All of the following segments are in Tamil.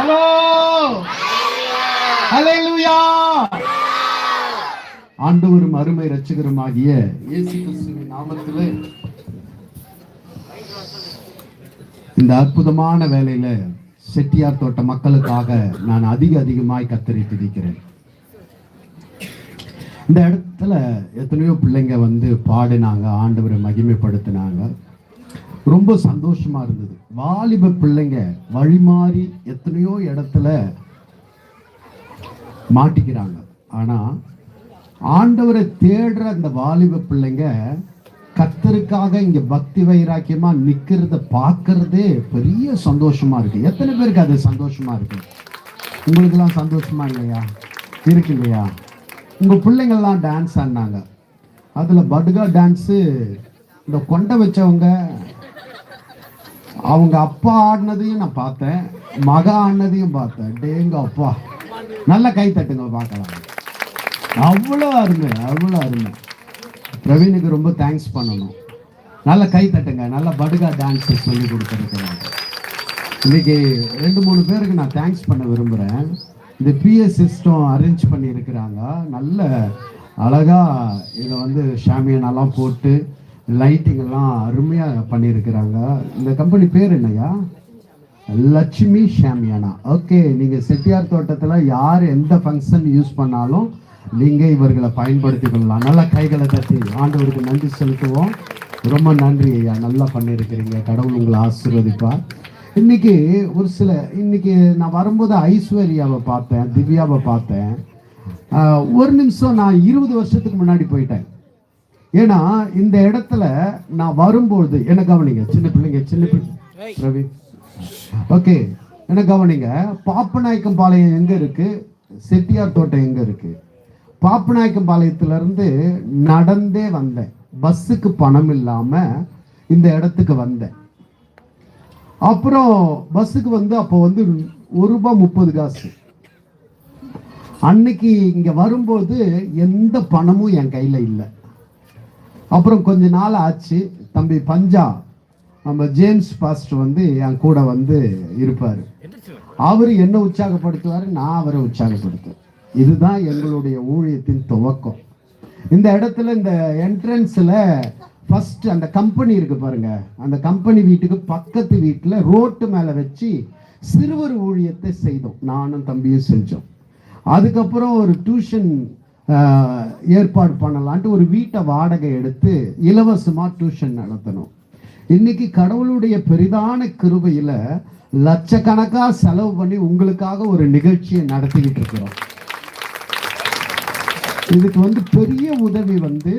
ஹலோ ஹalleluya ஆண்டவரும் அருமை ரட்சகருமாகிய இயேசு கிறிஸ்துவின் நாமத்திலே இந்த அற்புதமான வேலையில செட்டியார் தோட்ட மக்களுக்காக நான் அதிக அதிகமாய் கத்தரி துதிக்கிறேன் இந்த இடத்துல எத்தனையோ பிள்ளைங்க வந்து பாடினாங்க ஆண்டவரை மகிமைப்படுத்தினாங்க. ரொம்ப சந்தோஷமா இருந்தது. வாலிப பிள்ளைங்க வழிமாறி எத்தனையோ இடத்துல மாட்டிக்கிறாங்க. ஆனா ஆண்டவரை தேடுற அந்த வாலிப பிள்ளைங்க கத்தருக்காக இங்க பக்தி வைராக்கியமா நிக்கிறத பார்க்கறதே பெரிய சந்தோஷமா இருக்கு. எத்தனை பேருக்கு அது சந்தோஷமா இருக்கு? உங்களுக்கெல்லாம் சந்தோஷமா இல்லையா? இருக்கு இல்லையா? உங்க பிள்ளைங்கள்லாம் டான்ஸ் ஆடினாங்க. அதுல படுகா டான்ஸு இந்த கொண்டை வச்சவங்க அவங்க அப்பா ஆடினதையும் நான் பார்த்தேன் மக ஆடினதையும் பார்த்தேன். டேங்க அப்பா. நல்ல கை தட்டுங்க பார்க்கலாம். அவ்வளோ அருமை அவ்வளோ அருமை. பிரவீனுக்கு ரொம்ப தேங்க்ஸ் பண்ணணும். நல்ல கை தட்டுங்க நல்ல படுகா டான்ஸ் சொல்லி கொடுத்துருக்குறாங்க இன்னைக்கு ரெண்டு மூணு பேருக்கு நான் தேங்க்ஸ் பண்ண விரும்புகிறேன் இந்த பிஎஸ் சிஸ்டம் அரேஞ்ச் பண்ணியிருக்கிறாங்க. நல்ல அழகாக இதை வந்து ஷாமியானெல்லாம் போட்டு லைட்டிங் எல்லாம் அருமையாக பண்ணியிருக்கிறாங்க. இந்த கம்பெனி பேர் என்னய்யா? லட்சுமி ஷாமியானா. ஓகே நீங்கள் செட்டியார் தோட்டத்தில் யார் எந்த ஃபங்க்ஷன் யூஸ் பண்ணாலும் நீங்கள் இவர்களை பயன்படுத்தி கொள்ளலாம். நல்லா கைகளை தட்டி ஆண்டவருக்கு நன்றி செலுத்துவோம். ரொம்ப நன்றி ஐயா. நல்லா பண்ணியிருக்கிறீங்க. கடவுள் உங்களை ஆசீர்வதிப்பார். இன்னைக்கு ஒரு சில இன்னைக்கு நான் வரும்போது ஐஸ்வர்யாவை பார்த்தேன் திவ்யாவை பார்த்தேன். ஒரு நிமிஷம் நான் இருபது வருஷத்துக்கு முன்னாடி போயிட்டேன். ஏன்னா இந்த இடத்துல நான் வரும்போது என்ன கவனிங்க? சின்ன பிள்ளைங்க சின்ன பிள்ளை ரவி. ஓகே என்ன கவனிங்க? பாப்பநாயக்கம் பாளையம் எங்க இருக்கு? செட்டியார் தோட்டம் எங்க இருக்கு? பாப்பநாயக்கம் பாளையத்துல இருந்து நடந்தே வந்தேன். பஸ்ஸுக்கு பணம் இல்லாம இந்த இடத்துக்கு வந்தேன். அப்புறம் பஸ்ஸுக்கு வந்து அப்போ வந்து ஒரு ரூபாய் முப்பது காசு. அன்னைக்கு இங்க வரும்போது எந்த பணமும் என் கையில இல்லை. அப்புறம் கொஞ்ச நாள் ஆச்சு. தம்பி பஞ்சா நம்ம ஜேம்ஸ் பாஸ்டர் வந்து என் கூட வந்து இருப்பார். அவர் என்ன உற்சாகப்படுத்துவார் நான் அவரை உற்சாகப்படுத்துவேன். இதுதான் எங்களுடைய ஊழியத்தின் துவக்கம். இந்த இடத்துல இந்த என்ட்ரன்ஸில் ஃபர்ஸ்ட் அந்த கம்பெனி இருக்கு பாருங்க. அந்த கம்பெனி வீட்டுக்கு பக்கத்து வீட்டில் ரோட்டு மேலே வச்சு சிறுவர் ஊழியத்தை செய்தோம். நானும் தம்பியும் செஞ்சோம். அதுக்கப்புறம் ஒரு டியூஷன் ஏற்பாடு பண்ணலான்ட்டு ஒரு வீட்டை வாடகை எடுத்து இலவசமாக டியூஷன் நடத்தணும். இன்னைக்கு கடவுளுடைய பெரிதான கிருபையில் லட்சக்கணக்காக செலவு பண்ணி உங்களுக்காக ஒரு நிகழ்ச்சியை நடத்திக்கிட்டு இருக்கிறோம். இதுக்கு வந்து பெரிய உதவி வந்து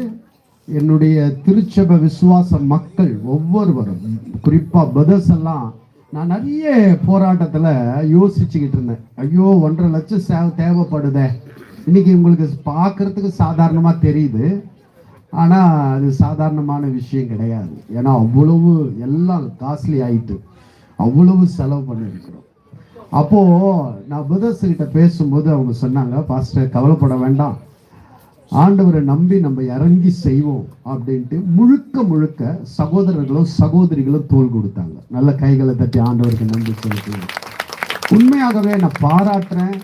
என்னுடைய திருச்சபை விசுவாச மக்கள் ஒவ்வொருவரும் குறிப்பாக பிரதர்ஸ் எல்லாம் நான் நிறைய போராட்டத்தில் யோசிச்சுக்கிட்டு இருந்தேன். ஐயோ ஒன்றரை லட்சம் சேவை தேவைப்படுதே. இன்னைக்கு உங்களுக்கு பார்க்கறதுக்கு சாதாரணமாக தெரியுது. ஆனால் அது சாதாரணமான விஷயம் கிடையாது. ஏன்னா அவ்வளவு எல்லாம் காஸ்ட்லி ஆயிட்டு அவ்வளவு செலவு பண்ணியிருக்கிறோம். அப்போது நான் பிரதர்ஸ் பேசும்போது அவங்க சொன்னாங்க பாஸ்டர் கவலைப்பட வேண்டாம். ஆண்டவரை நம்பி நம்ம இறங்கி செய்வோம் அப்படின்ட்டு முழுக்க முழுக்க சகோதரர்களும் சகோதரிகளும் தோல் கொடுத்தாங்க. நல்ல கைகளை தட்டி ஆண்டவருக்கு நம்பி செலுத்துவோம் உண்மையாகவே நான் பாராட்டுறேன்.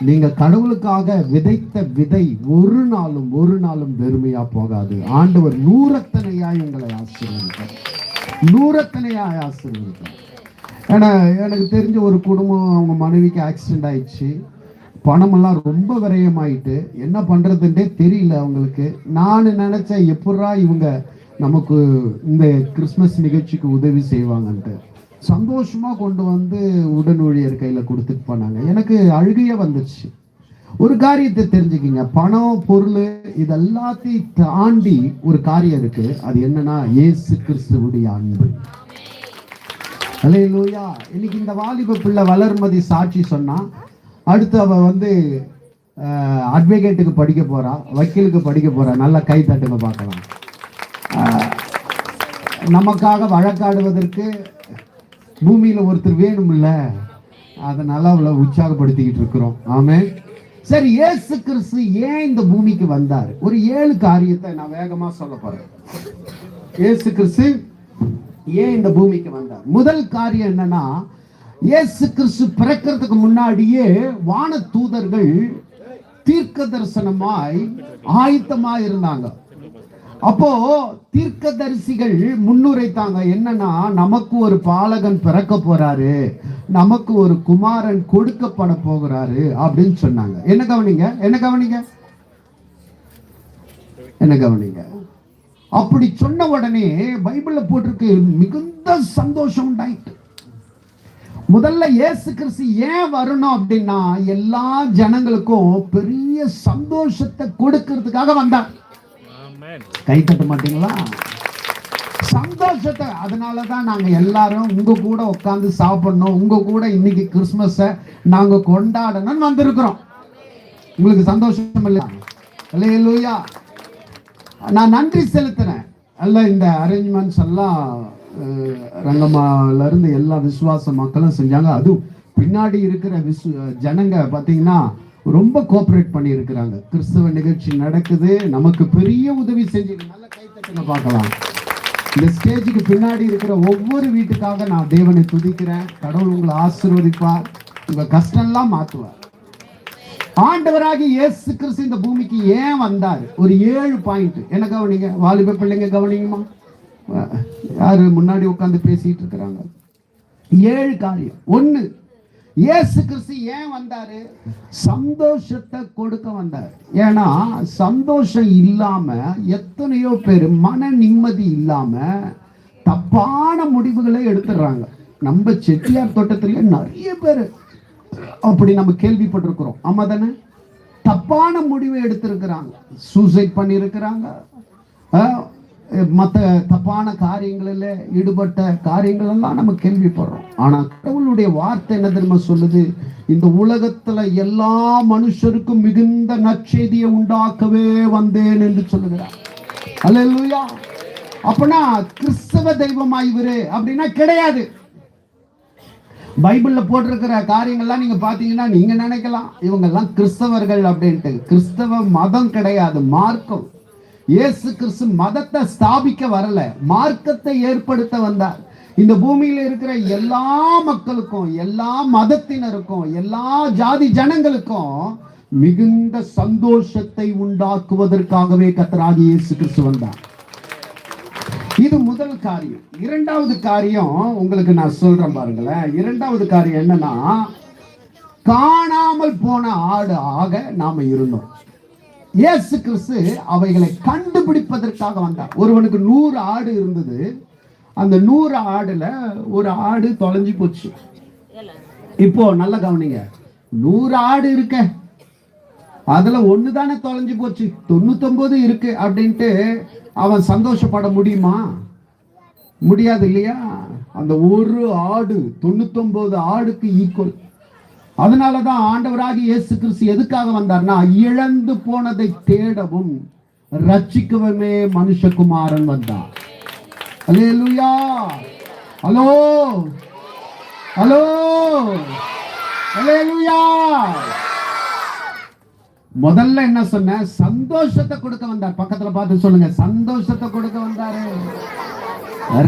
நீங்க கடவுளுக்காக விதைத்த விதை ஒரு நாளும் ஒரு நாளும் வெறுமையா போகாது. ஆண்டவர் நூறத்தனையாய் உங்களை ஆசீர்வதிப்பார். நூறத்தனையாய் ஆசீர்வதிப்பார். ஏன்னா எனக்கு தெரிஞ்ச ஒரு குடும்பம் அவங்க மனைவிக்கு ஆக்சிடென்ட் ஆயிடுச்சு. பணமெல்லாம் ரொம்ப விரயமாயிட்டு என்ன பண்றதுன்றே தெரியல அவங்களுக்கு. நான் நினைச்சேன் எப்படா இவங்க நமக்கு இந்த கிறிஸ்மஸ் நிகழ்ச்சிக்கு உதவி செய்வாங்கன்ட்டு. சந்தோஷமாக கொண்டு வந்து உடன் ஊழியர் கையில் கொடுத்துட்டு போனாங்க. எனக்கு அழுகையே வந்துச்சு. ஒரு காரியத்தை தெரிஞ்சுக்கிங்க. பணம் பொருள் இதெல்லாத்தையும் தாண்டி ஒரு காரியம் இருக்கு. அது என்னன்னா ஏசு கிறிஸ்துவுடைய அன்பு. அல்லேலூயா இன்னைக்கு இந்த வாலிப பிள்ளை வளர்மதி சாட்சி சொன்னா அடுத்து அவ வந்து அட்வொகேட்டுக்கு படிக்க போறா வக்கீலுக்கு படிக்க போறா. நல்லா கை தட்டுங்க பார்க்கலாம். நமக்காக வழக்காடுவதற்கு பூமியில ஒருத்தர் வேணும்ல அதனால அவளை உற்சாகப்படுத்திக்கிட்டு இருக்கிறோம். ஆமே சரி ஏசு கிறிஸ்து ஏன் இந்த பூமிக்கு வந்தார்? ஒரு ஏழு காரியத்தை நான் வேகமா சொல்ல போறேன். ஏசு கிறிஸ்து ஏன் இந்த பூமிக்கு வந்தார்? முதல் காரியம் என்னன்னா இயேசு கிறிஸ்து பிறக்கிறதுக்கு முன்னாடியே வான தூதர்கள் தீர்க்க தரிசனமாய் ஆயத்தமாய் இருந்தாங்க அப்போ தீர்க்கதரிசிகள் முன்னுரைத்தாங்க. என்னன்னா நமக்கு ஒரு பாலகன் பிறக்க போறாரு. நமக்கு ஒரு குமாரன் கொடுக்கப்பட போகிறாரு அப்படின்னு சொன்னாங்க. என்ன கவனிங்க? என்ன கவனிங்க? என்ன கவனிங்க? அப்படி சொன்ன உடனே பைபிள்ல போட்டிருக்கு மிகுந்த சந்தோஷம் உண்டாயிட்டு. முதல்ல இயேசு கிறிஸ்து ஏன் வரணும் அப்படின்னா எல்லா ஜனங்களுக்கும் பெரிய சந்தோஷத்தை கொடுக்கறதுக்காக வந்தான் கை தட்ட மாட்டீங்களா? சந்தோஷத்தை. அதனால தான் நாங்கள் எல்லாரும் உங்கள் கூட உட்காந்து சாப்பிடணும். உங்கள் கூட இன்னைக்கு கிறிஸ்மஸை நாங்கள் கொண்டாடணும்னு வந்திருக்கிறோம். உங்களுக்கு சந்தோஷம் இல்லையா? இல்லையா நான் நன்றி செலுத்தினேன் அல்ல இந்த அரேஞ்ச்மெண்ட்ஸ் எல்லாம் ரங்கம்மாவிலேருந்து எல்லா விசுவாச மக்களும் செஞ்சாங்க. அதுவும் பின்னாடி இருக்கிற விசு ஜனங்க பார்த்தீங்கன்னா ரொம்ப கோஆப்ரேட் பண்ணி இருக்கிறாங்க கிறிஸ்தவ நிகழ்ச்சி நடக்குது. நமக்கு பெரிய உதவி செஞ்சு நல்ல கைத்தட்டுங்க பார்க்கலாம். இந்த ஸ்டேஜுக்கு பின்னாடி இருக்கிற ஒவ்வொரு வீட்டுக்காக நான் தேவனை துதிக்கிறேன். கடவுள் உங்களை ஆசிர்வதிப்பார். உங்க கஷ்டம்லாம் மாற்றுவார் ஆண்டவராகி இயேசு கிறிஸ்து இந்த பூமிக்கு ஏன் வந்தார்? ஒரு ஏழு பாயிண்ட் என்ன கவனிங்க? வாலிப பிள்ளைங்க கவனிங்கம்மா யாரு முன்னாடி உட்காந்து பேசிட்டு இருக்கிறாங்க? ஏழு காரியம். ஒன்று இயேசு கிறிஸ்து ஏன் வந்தாரு? சந்தோஷத்தை கொடுக்க வந்தார். ஏன்னா சந்தோஷம் இல்லாம எத்தனையோ பேர் மன நிம்மதி இல்லாம தப்பான முடிவுகளை எடுத்துடுறாங்க. நம்ம செட்டியார் தோட்டத்திலேயே நிறைய பேர் அப்படி நம்ம கேள்விப்பட்டிருக்கிறோம். ஆமா தானே? தப்பான முடிவை எடுத்திருக்கிறாங்க. சூசைட் பண்ணியிருக்கிறாங்க. மற்ற தப்பான காரியங்களில் ஈடுபட்ட காரியங்களெல்லாம் நம்ம கேள்விப்படுறோம். ஆனால் கடவுளுடைய வார்த்தை என்ன தெரியுமா சொல்லுது? இந்த உலகத்துல எல்லா மனுஷருக்கும் மிகுந்த நற்செய்தியை உண்டாக்கவே வந்தேன் என்று சொல்லுகிறார். அல்லேலூயா. அப்பனா கிறிஸ்தவ தெய்வமா இவரு அப்படின்னா கிடையாது. பைபிள்ல போட்டிருக்கிற காரியங்கள்லாம் நீங்க பாத்தீங்கன்னா நீங்க நினைக்கலாம். இவங்க எல்லாம் கிறிஸ்தவர்கள் அப்படின்ட்டு. கிறிஸ்தவ மதம் கிடையாது மார்க்கம். இயேசு கிறிஸ்து மதத்தை ஸ்தாபிக்க வரல மார்க்கத்தை ஏற்படுத்த வந்தார். இந்த பூமியில இருக்கிற எல்லா மக்களுக்கும் எல்லா மதத்தினருக்கும் எல்லா ஜாதி ஜனங்களுக்கும் மிகுந்த சந்தோஷத்தை உண்டாக்குவதற்காகவே கத்தராகி இயேசு கிறிஸ்து வந்தார். இது முதல் காரியம். இரண்டாவது காரியம் உங்களுக்கு நான் சொல்றேன் பாருங்களேன். இரண்டாவது காரியம் என்னன்னா காணாமல் போன ஆடு ஆக நாம இருந்தோம். இயேசு கிறிஸ்து அவைகளை கண்டுபிடிப்பதற்காக வந்தார். ஒருவனுக்கு நூறு ஆடு இருந்தது. அந்த நூறு ஆடுல ஒரு ஆடு தொலைஞ்சு போச்சு. இப்போ நல்ல கவனிங்க. நூறு ஆடு இருக்க. அதுல ஒண்ணு தானே தொலைஞ்சு போச்சு. தொண்ணூத்தொன்பது இருக்கு அப்படின்ட்டு அவன் சந்தோஷப்பட முடியுமா? முடியாது இல்லையா? அந்த ஒரு ஆடு தொண்ணூத்தொன்பது ஆடுக்கு ஈக்குவல் அதனாலதான் ஆண்டவராகி இயேசு கிறிஸ்து எதுக்காக வந்தார்னா இழந்து போனதை தேடவும் ரட்சிக்கவுமே மனுஷகுமாரன் வந்தார். அலேலுயா ஹலோ ஹலோ அல்லேலூயா முதல்ல என்ன சொன்ன? சந்தோஷத்தை கொடுக்க வந்தார். பக்கத்துல பார்த்து சொல்லுங்க. சந்தோஷத்தை கொடுக்க வந்தாரு.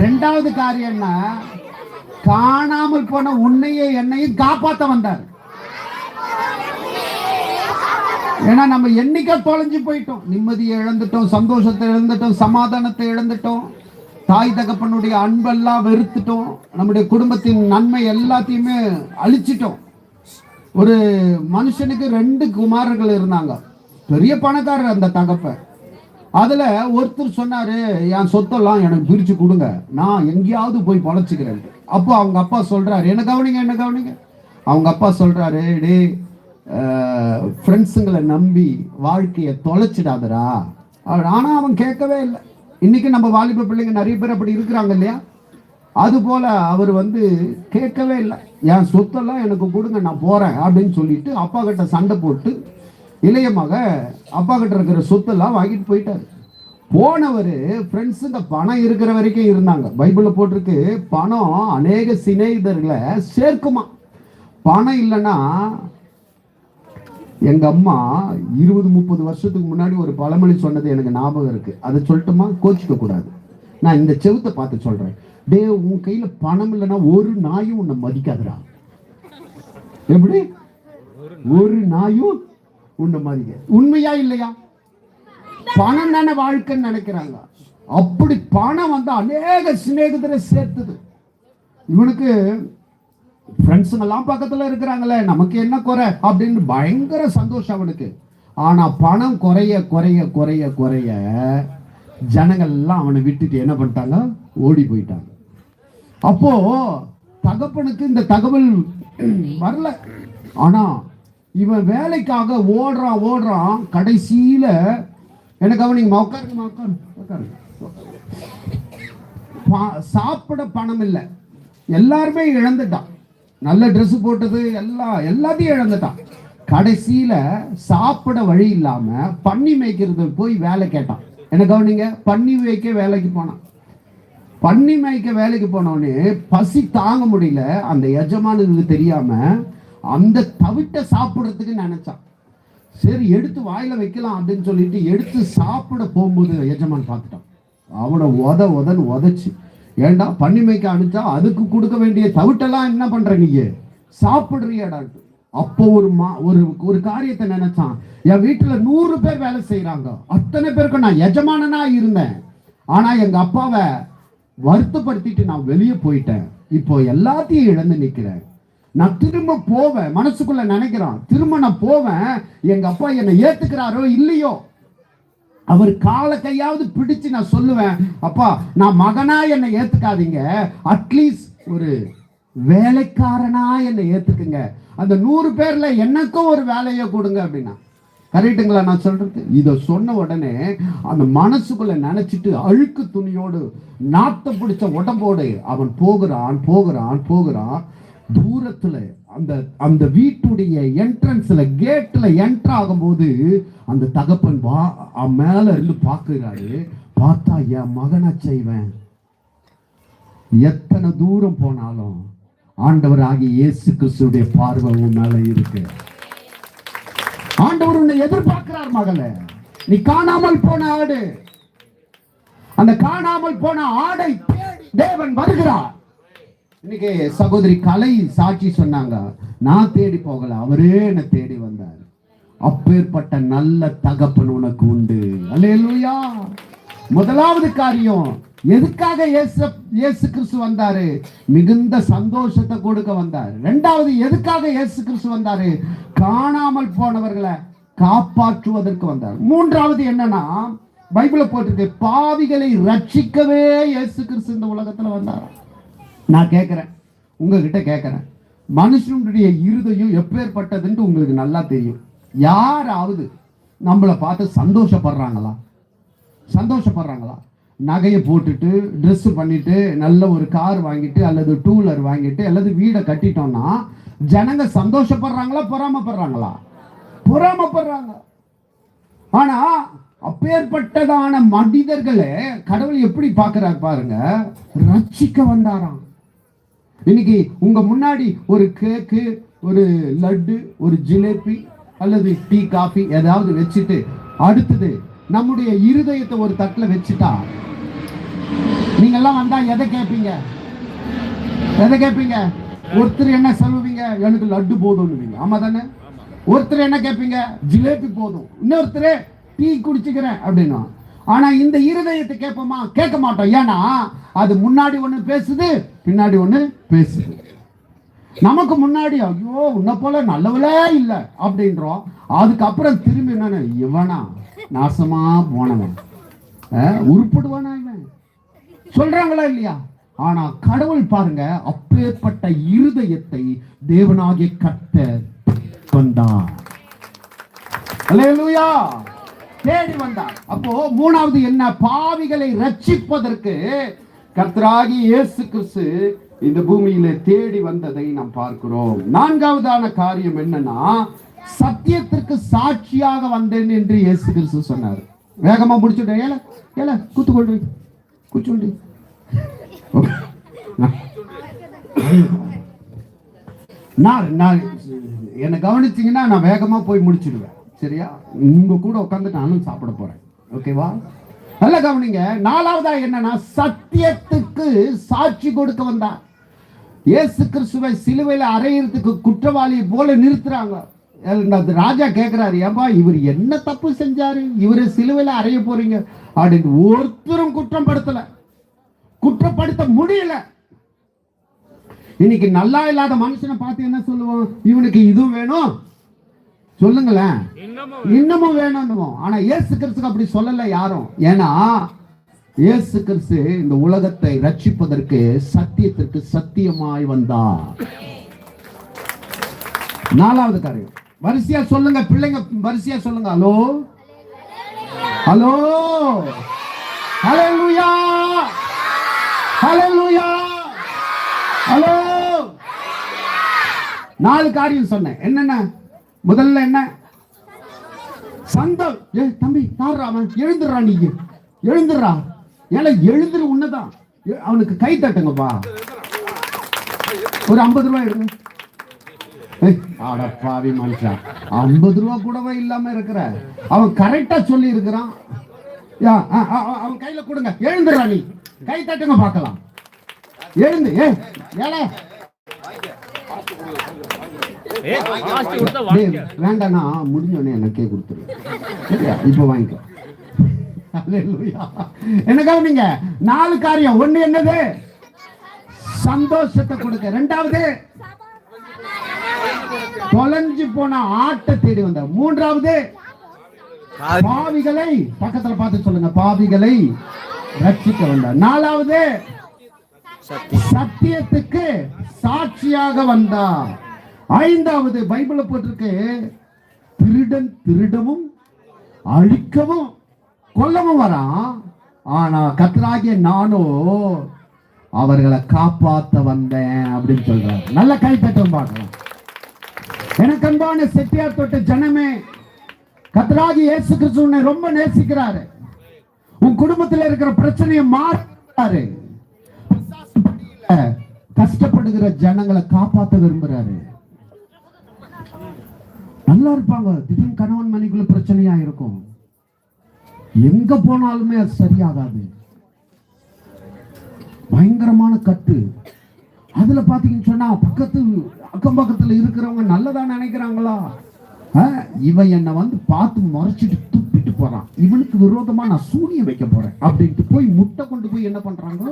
ரெண்டாவது காரியம் என்ன? காணாமல் போன உன்னையே என்னையும் காப்பாத்த வந்தார். ஏன்னா நம்ம என்னைக்கா தொலைஞ்சு போயிட்டோம். நிம்மதியை இழந்துட்டோம் சந்தோஷத்தை இழந்துட்டோம் சமாதானத்தை இழந்துட்டோம். தாய் தகப்பனுடைய அன்பெல்லாம் வெறுத்துட்டோம். நம்முடைய குடும்பத்தின் நன்மை எல்லாத்தையுமே அழிச்சிட்டோம். ஒரு மனுஷனுக்கு ரெண்டு குமாரர்கள் இருந்தாங்க. பெரிய பணக்காரர் அந்த தகப்பன் அதுல ஒருத்தர் சொன்னாரு என் சொத்தெல்லாம் எனக்கு பிரிச்சு கொடுங்க. நான் எங்கேயாவது போய் பொழைச்சிக்கிறேன். அப்போ அவங்க அப்பா சொல்றாரு என்ன கவனிங்க என்ன கவனிங்க? அவங்க அப்பா சொல்றாரு டே ஃப்ரெண்ட்ஸுங்களை நம்பி வாழ்க்கையை தொலைச்சிடாதரா ஆனால் அவன் கேட்கவே இல்லை. இன்றைக்கி நம்ம வாலிப பிள்ளைங்க நிறைய பேர் அப்படி இருக்கிறாங்க இல்லையா? அதுபோல் அவர் வந்து கேட்கவே இல்லை. என் சொத்தெல்லாம் எனக்கு கொடுங்க நான் போகிறேன் அப்படின்னு சொல்லிட்டு அப்பா கிட்ட சண்டை போட்டு இளைய மக அப்பா கிட்ட இருக்கிற சொத்தெல்லாம் வாங்கிட்டு போயிட்டாரு. போனவர் ஃப்ரெண்ட்ஸுங்க பணம் இருக்கிற வரைக்கும் இருந்தாங்க. பைபிளில் போட்டிருக்கு பணம் அநேக சிநேகிதர்களை சேர்க்குமா பணம் இல்லைன்னா எங்க அம்மா இருபது முப்பது வருஷத்துக்கு முன்னாடி ஒரு பழமொழி சொன்னது எனக்கு ஞாபகம் இருக்கு. அதை சொல்லட்டுமா? கோச்சிக்க கூடாது. நான் இந்த செவுத்தை பார்த்து சொல்றேன். டே உன் கையில பணம் இல்லைன்னா ஒரு நாயும் உன்னை மதிக்காதுடா. எப்படி? ஒரு நாயும் உன்னை மதிக்க உண்மையா இல்லையா? பணம் தானே வாழ்க்கைன்னு நினைக்கிறாங்க. அப்படி பணம் வந்து அநேக சிநேகிதரை சேர்த்தது. இவனுக்கு ஃப்ரெண்ட்ஸுங்கெல்லாம் பக்கத்தில் இருக்கிறாங்களே நமக்கு என்ன குறை? அப்படின்னு பயங்கர சந்தோஷம் அவனுக்கு. ஆனால் பணம் குறைய குறைய குறைய குறைய ஜனங்கள் எல்லாம் அவனை விட்டுட்டு என்ன பண்ணிட்டாங்க? ஓடி போயிட்டாங்க. அப்போ தகப்பனுக்கு இந்த தகவல் வரல. ஆனா இவன் வேலைக்காக ஓடுறான் ஓடுறான் கடைசியில எனக்கு கவனிங்கம்மா? உட்காருங்கம்மா உட்காருங்க உட்காருங்க. சாப்பிட பணம் இல்லை. எல்லாருமே இழந்துட்டான். நல்ல ட்ரெஸ் போட்டது எல்லாம் எல்லாத்தையும் இழந்துட்டான். கடைசியில சாப்பிட வழி இல்லாம பன்னி மேய்க்கிறது போய் வேலை கேட்டான். என்ன கவனிங்க? பன்னி மேய்க்க வேலைக்கு போனான். பண்ணி மேய்க்க வேலைக்கு போனோடனே பசி தாங்க முடியல. அந்த எஜமானுக்கு தெரியாம அந்த தவிட்ட சாப்பிடுறதுக்கு நினைச்சான். சரி எடுத்து வாயில வைக்கலாம் அப்படின்னு சொல்லிட்டு எடுத்து சாப்பிட போகும்போது எஜமான் பார்த்துட்டான். அவனை உத உதன்னு உதச்சு. ஏண்டா பன்னிமைக்கு அடித்தா அனுப்பிச்சா அதுக்கு கொடுக்க வேண்டிய தவிட்டெல்லாம் என்ன பண்ற நீங்க சாப்பிடுறியடா அப்போ ஒரு மா ஒரு ஒரு காரியத்தை நினைச்சான். என் வீட்டுல நூறு பேர் வேலை செய்யறாங்க அத்தனை பேருக்கு நான் எஜமானனா இருந்தேன். ஆனா எங்க அப்பாவை வருத்தப்படுத்திட்டு நான் வெளியே போயிட்டேன். இப்போ எல்லாத்தையும் இழந்து நிக்கிறேன். நான் திரும்ப போவேன். மனசுக்குள்ள நினைக்கிறான். திரும்ப நான் போவேன். எங்க அப்பா என்னை ஏத்துக்கிறாரோ இல்லையோ? அவர் கால கையாவது பிடிச்சு நான் சொல்லுவேன். அப்பா நான் மகனா என்னை ஏத்துக்காதீங்க. அட்லீஸ்ட் ஒரு வேலைக்காரனா என்னை ஏத்துக்குங்க. அந்த நூறு பேர்ல எனக்கும் ஒரு வேலையை கொடுங்க அப்படின்னா. கரெக்டுங்களா நான் சொல்றது? இதை சொன்ன உடனே அந்த மனசுக்குள்ள நினைச்சிட்டு அழுக்கு துணியோடு நாத்த பிடிச்ச உடம்போடு அவன் போகிறான் போகிறான் போகிறான். தூரத்துல அந்த அந்த வீட்டுடைய என்ட்ரன்ஸ்ல கேட்ல என்டர் ஆகும்போது அந்த தகப்பன் வா மேல இருந்து பாக்குறாரு பார்த்தா என் மகனை செய்வேன். எத்தனை தூரம் போனாலும் ஆண்டவர் ஆகிய இயேசு கிறிஸ்துடைய பார்வை உன்னால மேல இருக்கு. ஆண்டவர் உன்னை எதிர்பார்க்கிறார் மகளே. நீ காணாமல் போன ஆடு. அந்த காணாமல் போன ஆடை தேவன் வருகிறார். இன்னைக்கு சகோதரி கலை சாட்சி சொன்னாங்க. நான் தேடி போகல அவரே என்னை தேடி வந்தார். அப்பேற்பட்ட நல்ல தகப்பன் உனக்கு உண்டு. அல்லேலூயா. முதலாவது காரியம் எதுக்காக இயேசு கிறிஸ்து வந்தாரு? மிகுந்த சந்தோஷத்தை கொடுக்க வந்தார். ரெண்டாவது எதுக்காக இயேசு கிறிஸ்து வந்தாரு? காணாமல் போனவர்களை காப்பாற்றுவதற்கு வந்தார். மூன்றாவது என்னன்னா பைபிள போட்டிருக்கு பாவிகளை ரட்சிக்கவே இயேசு கிறிஸ்து இந்த உலகத்துல வந்தார். நான் கேட்குறேன். உங்ககிட்ட கேட்குறேன். மனுஷனுடைய இருதயம் எப்பேற்பட்டதுன்ட்டு உங்களுக்கு நல்லா தெரியும். யாராவது நம்மளை பார்த்து சந்தோஷப்படுறாங்களா? சந்தோஷப்படுறாங்களா? நகையை போட்டுட்டு ட்ரெஸ்ஸு பண்ணிட்டு நல்ல ஒரு கார் வாங்கிட்டு அல்லது டூ வீலர் வாங்கிட்டு அல்லது வீடை கட்டிட்டோம்னா ஜனங்க சந்தோஷப்படுறாங்களா பொறாமப்படுறாங்களா? பொறாமப்படுறாங்க. ஆனா அப்பேற்பட்டதான மனிதர்களை கடவுள் எப்படி பார்க்கிறார் பாருங்க ரட்சிக்க வந்தாராம். இன்னைக்கு உங்க முன்னாடி ஒரு கேக்கு ஒரு லட்டு ஒரு ஜிலேபி அல்லது டீ காஃபி ஏதாவது வச்சுட்டு அடுத்தது நம்முடைய இருதயத்தை ஒரு தட்டுல வச்சுட்டா? நீங்க எல்லாம் வந்தா எதை கேட்பீங்க எதை கேட்பீங்க ஒருத்தர் என்ன சொல்லுவீங்க? எனக்கு லட்டு போதும்னுவீங்க. ஆமா தானே? ஒருத்தர் என்ன கேட்பீங்க ஜிலேபி போதும். இன்னொருத்தர் டீ குடிச்சுக்கிறேன் அப்படின்னா? ஆனா இந்த இருதயத்தை கேட்போமா கேட்க மாட்டோம். ஏன்னா அது முன்னாடி ஒண்ணு பேசுது பின்னாடி ஒண்ணு பேசுது. நமக்கு முன்னாடி ஐயோ உன்னை போல நல்லவளே இல்லை அப்படின்றோம். அதுக்கப்புறம் திரும்பி என்னன்னு இவனா? நாசமா போனவன். உருப்படுவானா இவன்? சொல்றாங்களா இல்லையா? ஆனா கடவுள் பாருங்க அப்பேற்பட்ட இருதயத்தை தேவனாகிய கத்த வந்தான் அல்லேலூயா தேடி வந்தார். அப்போ மூணாவது என்ன? பாவிகளை ரட்சிப்பதற்கு கர்த்தராகி இயேசு கிறிஸ்து இந்த பூமியில தேடி வந்ததை நாம் பார்க்கிறோம். நான்காவதான காரியம் என்னன்னா சத்தியத்திற்கு சாட்சியாக வந்தேன் என்று இயேசு கிறிஸ்து சொன்னார். வேகமா முடிச்சுட்டேன் ஏல ஏல கூத்துக்கொண்டு கூச்சுண்டு நான் நான் என்னை கவனிச்சீங்கன்னா நான் வேகமா போய் முடிச்சிடுவேன். சரியா? உங்க கூட உட்காந்து நானும் சாப்பிட போறேன். ஓகேவா நல்ல கவனிங்க. நாலாவதா என்னன்னா சத்தியத்துக்கு சாட்சி கொடுக்க வந்தார். இயேசு கிறிஸ்துவை சிலுவையில் அறையிறதுக்கு குற்றவாளி போல நிறுத்துறாங்க. ராஜா கேட்கிறாரு ஏப்பா இவர் என்ன தப்பு செஞ்சாரு? இவரு சிலுவையில் அறைய போறீங்க. அப்படின்னு ஒருத்தரும் குற்றம் படுத்தல. குற்றப்படுத்த முடியல. இன்னைக்கு நல்லா இல்லாத மனுஷனை பார்த்து என்ன சொல்லுவோம்? இவனுக்கு இதுவும் வேணும் சொல்லுங்களேன். இன்னமும் வேணும். ஆனா இயேசு கிறிஸ்துக்கு அப்படி சொல்லல யாரும். ஏன்னா இயேசு கிறிஸ்து இந்த உலகத்தை ரட்சிப்பதற்கு சத்தியத்திற்கு சத்தியமாய் வந்தார். நாலாவது காரியம். வரிசையா சொல்லுங்க பிள்ளைங்க வரிசையா சொல்லுங்க. ஹலோ? ஹலோ? ஹalleluya! ஹalleluya! ஹலோ? நாலு காரியம் சொன்னேன். என்னென்ன? முதல்ல என்ன? சந்தம் ஏ தம்பி தாடுறா அவன்? எழுந்துடுறா நீங்க எழுந்துடுறா. ஏன்னா எழுந்துரு உன்னதான். எ- அவனுக்கு கை தட்டுங்கப்பா. ஒரு ஐம்பது ரூபாய் எடுங்க. ஏய், பாவி மனுஷன் ஐம்பது ரூபா கூடவே இல்லாம இருக்கிற. அவன் கரெக்டா சொல்லி இருக்கிறான் யா, ஆ, ஆ, ஆ, அவன் கையில கொடுங்க. எழுந்துடுறா நீ. கை தட்டுங்க பார்க்கலாம். எழுந்து ஏ ஏழை வேண்டாண்ணா முடிஞ்சோடனே எனக்கே கொடுத்துரு. இப்போ வாங்கிக்கோ. அல்லேலூயா. என்ன கவனிங்க நாலு காரியம். ஒண்ணு என்னது? சந்தோஷத்தை கொடுக்க. ரெண்டாவது? தொலைஞ்சு போன ஆட்டை தேடி வந்த. மூன்றாவது? பாவிகளை பக்கத்துல பார்த்து சொல்லுங்க. பாவிகளை ரட்சிக்க வந்தார் நாலாவது? சத்தியத்துக்கு சாட்சியாக வந்தார் ஐந்தாவது பைபிள போட்டிருக்கு. திருடன் திருடவும் அழிக்கவும் கொல்லவும் வரான் ஆனா கத்தராகிய நானோ அவர்களை காப்பாத்த வந்தேன் அப்படின்னு சொல்றாரு. நல்ல கைப்பற்றம் பார்க்கலாம். எனக்கு அன்பான செட்டியார் தொட்ட ஜனமே கத்தராகி இயேசு கிறிஸ்துவனை ரொம்ப நேசிக்கிறாரு. உன் குடும்பத்தில் இருக்கிற பிரச்சனையை மாறாரு கஷ்டப்படுகிற ஜனங்களை காப்பாற்ற விரும்புறாரு. நல்லா இருப்பாங்க. திடீர்னு கணவன் மனைக்குள்ள பிரச்சனையா இருக்கும் எங்க போனாலுமே அது சரியாகாது. பயங்கரமான கட்டு. அதுல பாத்தீங்கன்னு சொன்னா பக்கத்து அக்கம் பக்கத்துல இருக்கிறவங்க நல்லதா நினைக்கிறாங்களா? ஆ, இவன் என்னை வந்து பார்த்து மறைச்சிட்டு துப்பிட்டு போறான் இவனுக்கு விரோதமா நான் சூனியம் வைக்க போறேன் அப்படின்ட்டு போய் முட்டை கொண்டு போய் என்ன பண்றாங்க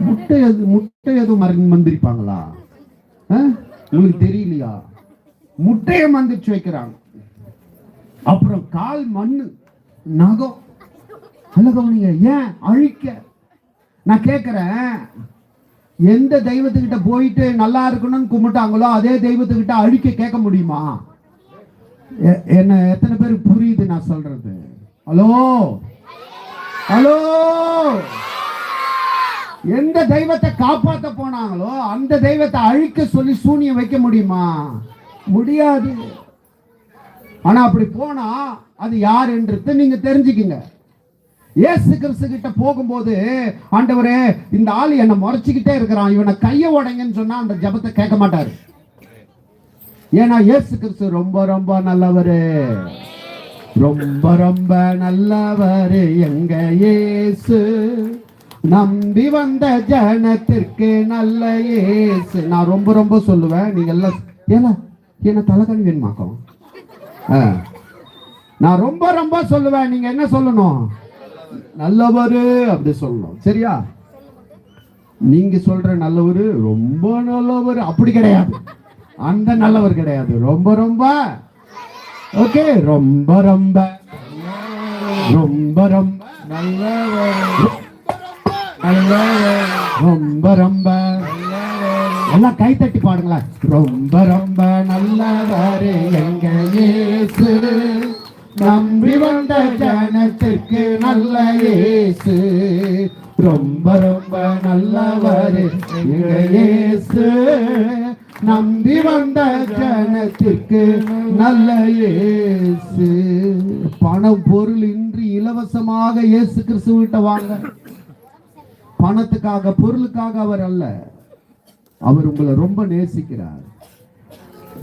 முட்டை எது முட்டை எதுவும் மறந்து மந்திரிப்பாங்களா? ஆ? உங்களுக்கு தெரியலையா? முட்டையை மந்திரிச்சு வைக்கிறாங்க. அப்புறம் கால் மண்ணு நகம் கவனிங்க. ஏன்? அழிக்க. நான் கேட்கிறேன் எந்த தெய்வத்துக்கிட்ட போயிட்டு நல்லா இருக்கணும்னு கும்பிட்டாங்களோ அதே தெய்வத்துக்கிட்ட அழிக்க கேட்க முடியுமா? எ- என்ன எத்தனை பேருக்கு புரியுது நான் சொல்றது? ஹலோ? ஹலோ? எந்த தெய்வத்தை காப்பாற்ற போனாங்களோ அந்த தெய்வத்தை அழிக்க சொல்லி சூனியம் வைக்க முடியுமா? முடியாது. ஆனா அப்படி போனா அது யாருன்றது நீங்க தெரிஞ்சுக்கிங்க. ஏசு கிறிஸ்து கிட்ட போகும்போது ஆண்டவரே இந்த ஆள் என்ன முறைச்சிக்கிட்டே இருக்கிறான். இவனை கைய உடைங்கன்னு சொன்னா அந்த ஜெபத்தை கேட்க மாட்டாரு. ஏன்னா ஏசு கிறிஸ்து ரொம்ப ரொம்ப நல்லவரு. ரொம்ப ரொம்ப நல்லவரு எங்க ஏசு. நம்பி வந்த ஜனத்திற்கு நல்ல ஏசு. நான் ரொம்ப ரொம்ப சொல்லுவேன். நீங்க எல்லாம் ஏன்னா என்ன தலைக்கணி வேணுமாக்கம். நான் ரொம்ப ரொம்ப சொல்லுவேன். நீங்க என்ன சொல்லணும்? நல்லவரு அப்படி சொல்லணும். சரியா? நீங்க சொல்ற நல்லவரு ரொம்ப நல்லவர் அப்படி கிடையாது. அந்த நல்லவர் கிடையாது. ரொம்ப ரொம்ப. ஓகே? ரொம்ப ரொம்ப. ரொம்ப ரொம்ப. நல்லவர். ரொம்ப ரொம்ப. எல்லாம் கை தட்டி பாடுங்களேன். ரொம்ப ரொம்ப நல்லவாரு எங்க இயேசு. நம்பி வந்த ஜனத்திற்கு நல்ல இயேசு. ரொம்ப ரொம்ப நல்லவர் எங்க இயேசு. நம்பி வந்த ஜனத்திற்கு நல்ல இயேசு. பணம் பொருள் இன்றி இலவசமாக இயேசு கிறிஸ்துவிட்ட வாங்க. பணத்துக்காக பொருளுக்காக அவர் அல்ல. அவர் உங்களை ரொம்ப நேசிக்கிறார்.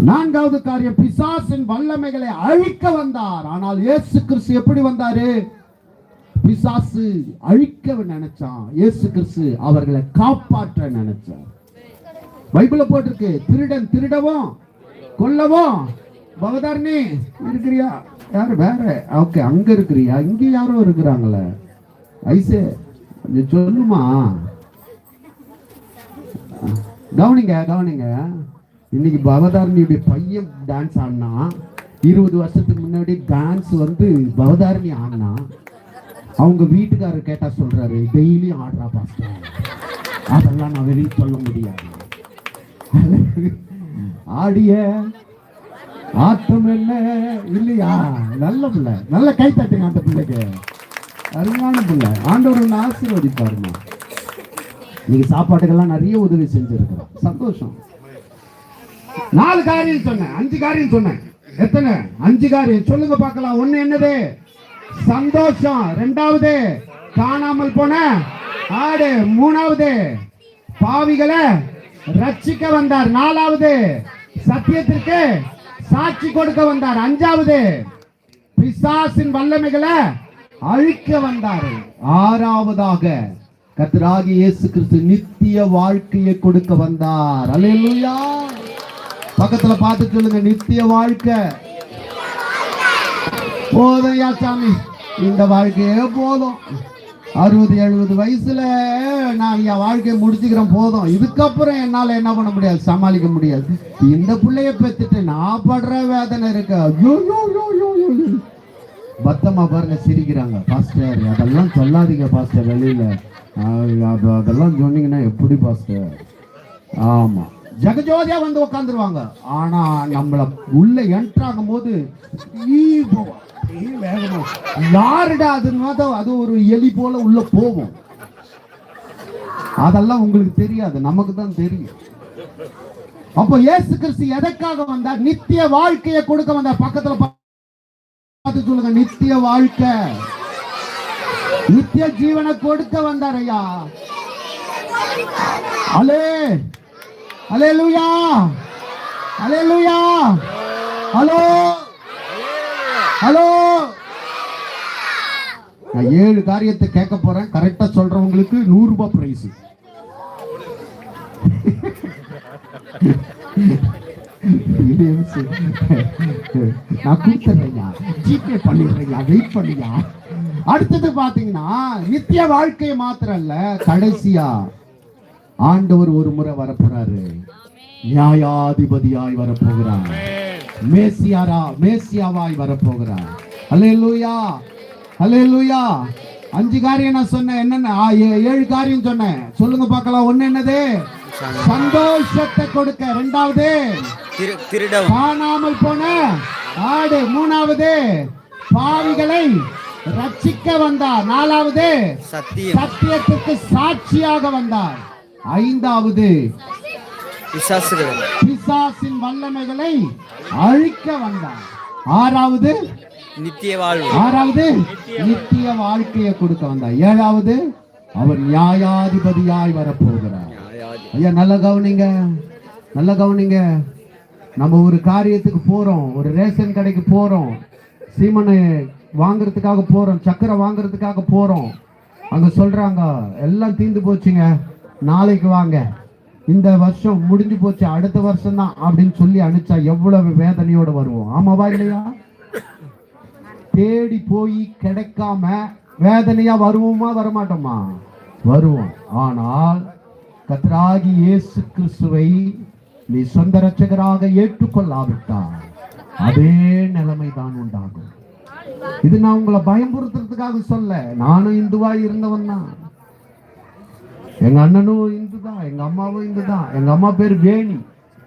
நான்காவது காரியம் பிசாசின் வல்லமைகளை அழிக்க வந்தார். ஆனால் இயேசு கிறிஸ்து எப்படி வந்தாரு? பிசாசு அழிக்க நினைச்சான். இயேசு கிறிஸ்து அவர்களை காப்பாற்ற நினைச்சார். பைபிள போட்டிருக்கு திருடன் திருடவும் கொல்லவும். பவதாரணி இருக்கிறியா? யாரு? வேற? ஓகே அங்க இருக்கிறியா? இங்க யாரோ இருக்கிறாங்களே? ஐசே கொஞ்சம் சொல்லுமா? கவனிங்க கவனிங்க. இன்னைக்கு பவதாரணியுடைய பையன் டான்ஸ் ஆடினா இருபது வருஷத்துக்கு முன்னாடி டான்ஸ் வந்து பவதாரணி ஆடினா அவங்க வீட்டுக்காரர் கேட்டா சொல்றாரு டெய்லி ஆடுறா பாஸ்டர் அதெல்லாம் நான் வெளியே சொல்ல முடியாது. ஆடிய ஆட்டம் என்ன? இல்லையா? நல்ல பிள்ளை. நல்ல கை தட்டுங்க அந்த பிள்ளைக்கு. அருமையான பிள்ளை. ஆண்டவர் ஆசீர்வதிப்பாருமா. இன்னைக்கு சாப்பாட்டுக்கெல்லாம் நிறைய உதவி செஞ்சிருக்கிறோம். சந்தோஷம். நாலு காரியம் சொன்னேன் அஞ்சு காரியம் சொன்னேன். எத்தனை? அஞ்சு காரியம். சொல்லுங்க பார்க்கலாம். ஒண்ணு என்னது? சந்தோஷம். ரெண்டாவது காணாமல் போன ஆடு. மூணாவது பாவிகளை ரட்சிக்க வந்தார். நாலாவது சத்தியத்திற்கு சாட்சி கொடுக்க வந்தார். அஞ்சாவது பிசாசின் வல்லமைகளை அழிக்க வந்தார். ஆறாவதாக கர்த்தராகிய இயேசு கிறிஸ்து நித்திய வாழ்க்கையை கொடுக்க வந்தார். அல்லேலூயா பக்கத்துல பார்த்து சொல்லுங்க நித்திய வாழ்க்கை. போதையா சாமி இந்த வாழ்க்கையே போதும். அறுபது எழுபது வயசுல நான் என் வாழ்க்கையை முடிச்சுக்கிறேன் போதும். இதுக்கப்புறம் என்னால என்ன பண்ண முடியாது சமாளிக்க முடியாது. இந்த பிள்ளைய பெத்துட்டு நான் படுற வேதனை இருக்கு. பத்தமா பாருங்க சிரிக்கிறாங்க. பாஸ்டர் அதெல்லாம் சொல்லாதீங்க பாஸ்டர் வெளியில. அப்போ அதெல்லாம் சொன்னீங்கன்னா எப்படி பாஸ்டர்? ஆமாம் ஜெகஜோதியா வந்து உட்காந்துருவாங்க ஆனால் நம்மள உள்ளே என்டர் ஆகும் போது யாருடா அது ஒரு எலி போல உள்ள போகும். அதெல்லாம் உங்களுக்கு தெரியாது. நமக்கு தான் தெரியும். அப்போ ஏசு கிறிஸ்து எதற்காக வந்தார்? நித்திய வாழ்க்கையை கொடுக்க வந்தார். பக்கத்துல பார்த்து சொல்லுங்க. நித்திய வாழ்க்கை. நித்திய ஜீவனை கொடுக்க வந்தார் ஐயா அலே அலேலூயா அலேலூயா ஹலோ ஹலோ. நான் ஏழு காரியத்தை கேட்க போறேன். கரெக்டா சொல்றவங்களுக்கு நூறு ரூபாய் பிரைஸ் நான் கொடுத்துறேயா ஜிபே பண்ணிடுறேன் வெயிட் பண்ணியா. அடுத்தது பாத்தீங்கன்னா நித்திய வாழ்க்கை மாத்திரம் இல்ல கடைசியா ஆண்டவர் ஒரு முறை வரப்போறாரு. நியாயாதிபதியாய் வரப்போகிறார். மேசியாரா மேசியாவாய் வரப்போகிறார். அல்லேலூயா அல்லேலூயா அஞ்சு காரியம் நான் சொன்னேன் என்னென்ன? ஏழு காரியம் சொன்னேன். சொல்லுங்க பார்க்கலாம் ஒண்ணு என்னது? சந்தோஷத்தை கொடுக்க ரெண்டாவது காணாமல் போன ஆடு. மூணாவது பாவிகளை ரட்சிக்க வந்தார். நாலாவது சத்தியத்துக்கு சாட்சியாக வந்தார். ஐந்தாவது பிசாசின் வல்லமைகளை அழிக்க வந்தார். ஆறாவது நித்திய வாழ்வு. ஆறாவது நித்திய வாழ்க்கையை கொடுக்க வந்தார். ஏழாவது அவர் நியாயாதிபதியாய் வரப்போகிறார். ஐயா நல்ல கவனிங்க. நல்ல கவனிங்க. நம்ம ஒரு காரியத்துக்கு போறோம். ஒரு ரேஷன் கடைக்கு போறோம். சீமனை வாங்குறதுக்காக போறோம். சக்கரை வாங்குறதுக்காக போறோம். அங்க சொல்றாங்க எல்லாம் தீந்து போச்சுங்க. நாளைக்கு வாங்க. இந்த வருஷம் முடிஞ்சு போச்சு. அடுத்த வருஷம் தான் அப்படின்னு சொல்லி அனுப்பிச்சா எவ்வளவு வேதனையோட வருவோம். ஆமாவா இல்லையா? தேடி போய் கிடைக்காம வேதனையா வருவோமா வரமாட்டோமா? வருவோம். ஆனால் கத்ராகி இயேசு கிறிஸ்துவை நீ சொந்த ரட்சகராக ஏற்றுக்கொள்ளாவிட்டால் அதே நிலைமை தான் உண்டாகும். இது நான் உங்களை பயம்புறுத்துறதுக்காக சொல்ல நானும் இந்துவா இருந்தவன் தான். எங்க அண்ணனும் இந்து தான் எங்க அம்மாவும் இந்து தான் எங்க அம்மா பேர் வேணி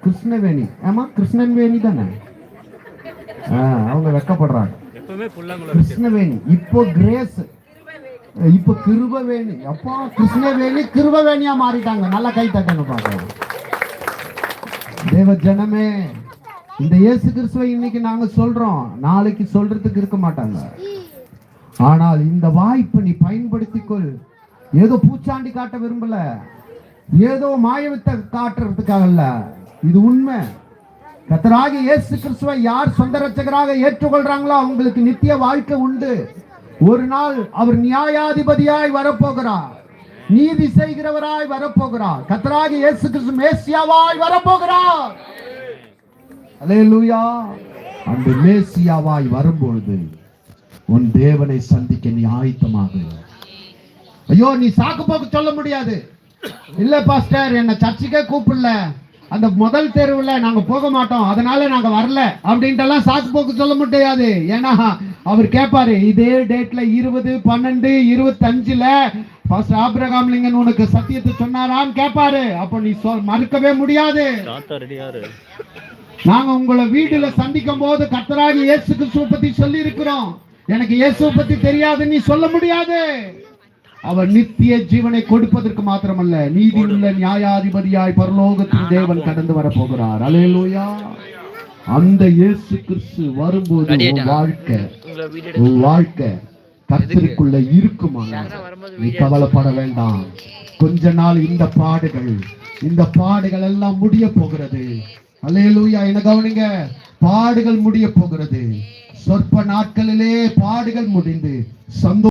கிருஷ்ணவேணி. ஆமா கிருஷ்ணன் வேணி தானே? அவங்க வெக்கப்படுறாங்க. கிருஷ்ணவேணி இப்போ கிரேஸ். இப்போ கிருபவேணி. அப்பா கிருஷ்ணவேணி கிருபவேணியா மாறிட்டாங்க. நல்லா கை தட்டங்க பார்க்கலாம் தேவ ஜனமே இந்த இயேசு கிறிஸ்துவை இன்னைக்கு நாங்க சொல்றோம். நாளைக்கு சொல்றதுக்கு இருக்க மாட்டாங்க. ஆனால் இந்த வாய்ப்பு நீ பயன்படுத்திக்கொள். ஏதோ பூச்சாண்டி காட்ட விரும்பல. ஏதோ மாயவித்த காட்டுறதுக்காக இல்ல இது உண்மை. கத்தராகி இயேசு கிறிஸ்துவை யார் சொந்த ரட்சகராக ஏற்றுக்கொள்றாங்களோ அவங்களுக்கு நித்திய வாழ்க்கை உண்டு. ஒரு நாள் அவர் நியாயாதிபதியாய் வரப்போகிறார். நீதி செய்கிறவராய் வரப்போகிறார். கத்தராகி இயேசு கிறிஸ்து மேசியாவாய் வரப்போகிறார். அல்லேலூயா அந்த மேசியாவாய் வரும்பொழுது உன் தேவனை சந்திக்க நீ ஆயத்தமாக. ஐயோ நீ சாக்கு போக்கு சொல்ல முடியாது. இல்ல பாஸ்டர் என்ன சர்ச்சுக்கே கூப்பிடல. அந்த முதல் தெருவுல நாங்க போக மாட்டோம். அதனால நாங்க வரல. அப்படின்ட்டு எல்லாம் சாக்கு போக்கு சொல்ல முடியாது. ஏன்னா அவர் கேட்பாரு இதே டேட்ல இருபது பன்னெண்டு இருபத்தஞ்சுல பாஸ்டர் ஆபிரகாம் லிங்கன் உனக்கு சத்தியத்தை சொன்னாரான்னு கேட்பாரு அப்ப நீ சொல் மறுக்கவே முடியாது. நாங்க உங்களை வீடுல சந்திக்கும் போது கர்த்தராகி இயேசு கிறிஸ்துவ பத்தி சொல்லி இருக்கிறோம் எனக்கு இயேசுவை பத்தி தெரியாது நீ சொல்ல முடியாது. அவர் நித்திய ஜீவனை கொடுப்பதற்கு மாத்திரமல்ல நீதி உள்ள நியாயாதிபதியாய் பரலோகத்தின் தேவன் கடந்து வர போகிறார் அலேலூயா அந்த இயேசு கிறிஸ்து வரும்போது வாழ்க்கை வாழ்க்கை கர்த்தருக்குள்ள இருக்குமா? நீ கவலைப்பட வேண்டாம். கொஞ்ச நாள் இந்த பாடுகள் இந்த பாடுகள் எல்லாம் முடிய போகிறது. அலையலூயா என்ன கவனிங்க பாடுகள் முடிய போகிறது. சொற்ப நாட்களிலே பாடுகள் முடிந்து சந்தோஷம்